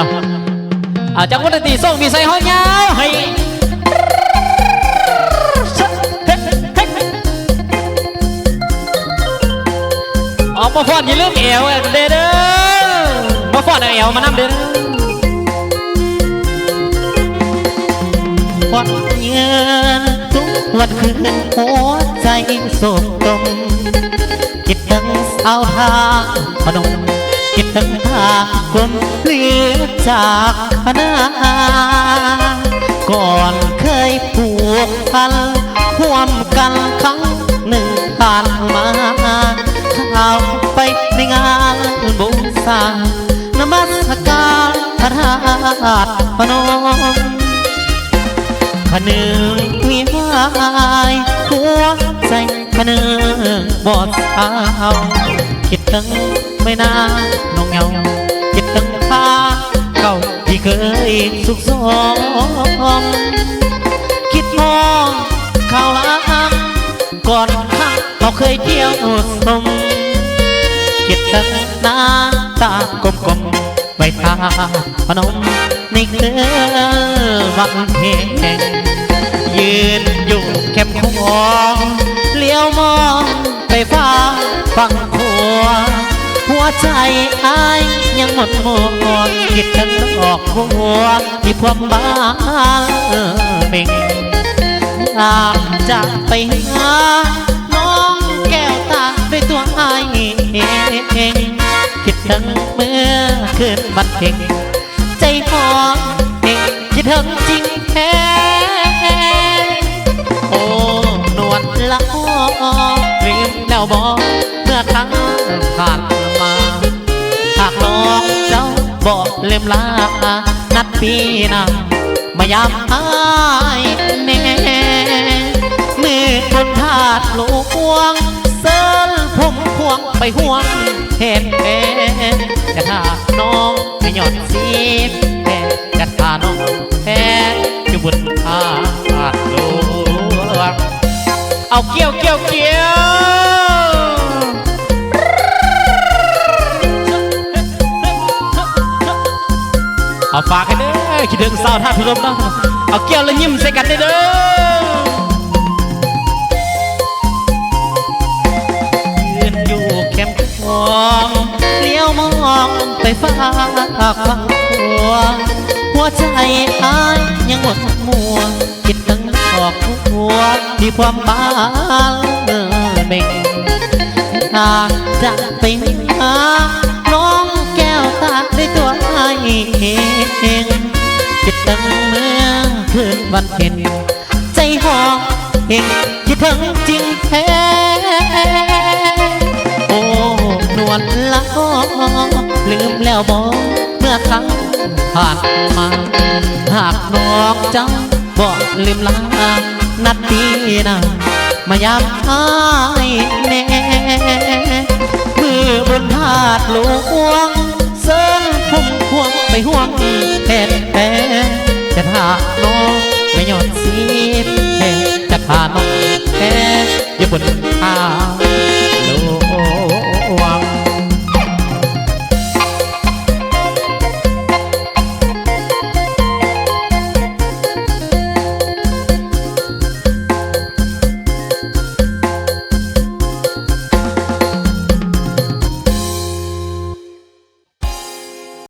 นาะอาจากวันตีส่งมีใส่ห้อยยาวให้ออกมาฟอนอย่าลืมเอวเด้อเด้อมาฟอนเอาเอวมานำเด้อวันเยืนทุกวันคืนหัวใจโศกตมคิดถึงสาวทางพนมคิ ดถึงทางคนเหลือจากคณะก่อนเคยผูกพันห่วมกันครั้งหนึ่งผ่านมาข้าวไปในงานบูชานมัสการพระธาตุพนมพนึงมีวายหัวใจพนึงบอดเท้าคิดถึง ไม่นานน้องเงาคิดถึงผ้าเก่าที่เคยสุขสมคิดมองข่าวล้างก่อนข้างเราเคยเที่ยวสมคิดถึงหน้าตากลมๆไว้ทาพนมในเคืนวันเพ็ญยืนอยู่แคมของ ใจอ้ายยังหมดมัวคิดถึงดอกบัวที่พวมบ้านเบ่งอยากจะไปหาน้องแก้วตาด้วยตัวไอายเองคิดถึงเมื่อคืนวันเพ็งใจหอนเองคิดถึงจริงแท้โอ้นวลละออลืมแล้วบอกเมื่อครั้งผ่าน องเจ้าบอกเล่มลา นัดปีหน้ามายามอายแน่มือบนถาดหลวงเซินผมควงไปห่วงเห็นแพ้จะถ้าน้องไม่หยอดสีแพ้จะถ้าน้องแพ้จะบนถาดหลวงเอาเกี่ยวเกี่ยวเกี่ยว เอาฝากให้เด้อคิดถึงสาวท่าพิรมเนาะเอาเกี่ยวแล้วยิ้มใส่กันเด้อเด้อยืนอยู่แคมป์ของเลี้ยวมองไปฟ้าฟังหัวหัวใจอ้ายยังหมดมัวคิดถึงดอกหัวที่ความบ้าเบ่งหากจะไปห เองคิดถึงเมื่อคืนวันเพ็ญใจหองเองคิดถึงจริงแท้โอ้นวลละอลืมแล้วบอกเมื่อครั้งผ่านมาหากนองเจ้าบอกลืมลานัดปีน้ามายามหายแน่มือบนถาดหลวงเสินพุ่มพวงไปห่วง ไม่ยอดสีแพ้จะถาน้อา